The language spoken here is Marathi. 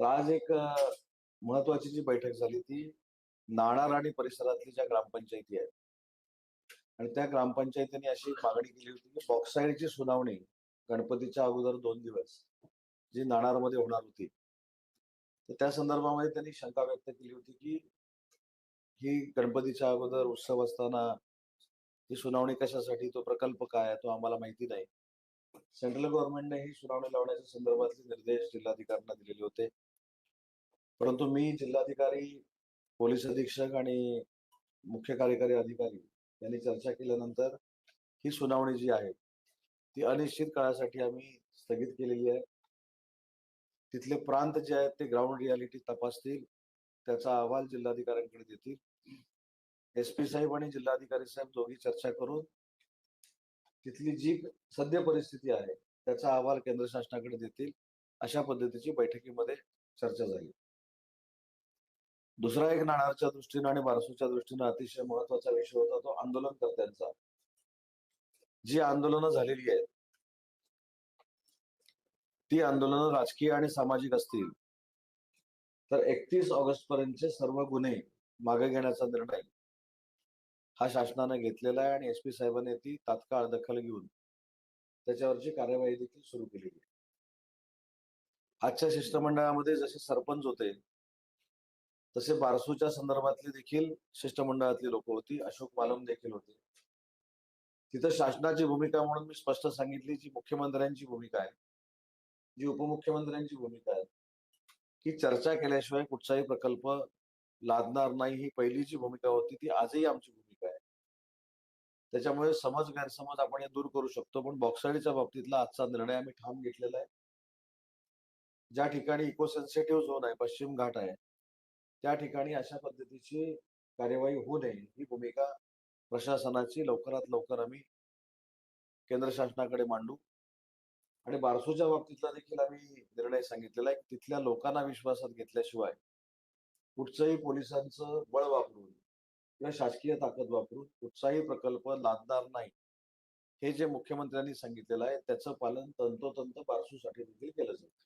तर आज एक महत्वाची जी बैठक झाली ती नाणार आणि परिसरातली ज्या ग्रामपंचायती आहेत. आणि त्या ग्रामपंचायतींनी अशी मागणी केली होती की बॉक्साईडची सुनावणी गणपतीच्या अगोदर दोन दिवस जी नाणारमध्ये होणार होती. तर त्या संदर्भामध्ये त्यांनी शंका व्यक्त केली होती की ही गणपतीच्या अगोदर उत्सव असताना ही सुनावणी कशासाठी तो प्रकल्प काय तो आम्हाला माहिती नाही. सेंट्रल गव्हर्नमेंटने ही सुनावणी लावण्याच्या संदर्भातले निर्देश जिल्हाधिकाऱ्यांना परंतु मी जिल्हाधिकारी पोलीस अधीक्षक आणि मुख्य कार्यकारी अधिकारी यांनी चर्चा केल्यानंतर ही सुनावणी जी आहे ती अनिश्चित काळासाठी आम्ही स्थगित केलेली आहे. तिथले प्रांत जे आहेत ते ग्राउंड रियालिटी तपासतील त्याचा अहवाल जिल्हाधिकाऱ्यांकडे देतील. एस पी साहेब आणि जिल्हाधिकारी साहेब दोघी चर्चा करून तिथली जी सद्य परिस्थिती आहे त्याचा अहवाल केंद्र शासनाकडे देतील अशा पद्धतीची बैठकीमध्ये चर्चा झाली. दुसरा एक नाणारच्या दृष्टीनं आणि बारसूच्या दृष्टीनं अतिशय महत्त्वाचा विषय होता तो आंदोलनकर्त्यांचा. जी आंदोलनं झालेली आहेत ती आंदोलनं राजकीय आणि सामाजिक असतील तर एकतीस ऑगस्ट पर्यंतचे सर्व गुन्हे मागे घेण्याचा निर्णय हा शासनाने घेतलेला आहे आणि एस पी साहेबांनी ती तात्काळ दखल घेऊन त्याच्यावरची कार्यवाही देखील सुरू केलेली आहे. आजच्या शिष्टमंडळामध्ये जसे सरपंच होते तसे बारसूच्या संदर्भातले देखील शिष्टमंडळातली लोक होती. अशोक मालम देखील होते. तिथं शासनाची भूमिका म्हणून मी स्पष्ट सांगितली जी मुख्यमंत्र्यांची भूमिका आहे. जी उपमुख्यमंत्र्यांची भूमिका आहे. की चर्चा केल्याशिवाय कुठचाही प्रकल्प लादणार नाही ही पहिली जी भूमिका होती ती आजही आमची भूमिका आहे. त्याच्यामुळे समज गैरसमज आपण हे दूर करू शकतो पण बॉक्साडीच्या बाबतीतला आजचा निर्णय आम्ही ठाम घेतलेला आहे. ज्या ठिकाणी इको सेन्सिटिव्ह झोन आहे पश्चिम घाट आहे त्या ठिकाणी अशा पद्धतीची कार्यवाही होऊ नये. ही भूमिका प्रशासनाची लवकरात लवकर आम्ही केंद्र शासनाकडे मांडू. आणि बारसूच्या बाबतीतला देखील आम्ही निर्णय सांगितलेला आहे. तिथल्या लोकांना विश्वासात घेतल्याशिवाय कुठचंही पोलिसांचं बळ वापरून किंवा शासकीय ताकद वापरून कुठचाही प्रकल्प लादणार नाही. हे जे मुख्यमंत्र्यांनी सांगितलेलं आहे त्याचं पालन तंतोतंत बारसूसाठी देखील केलं जाईल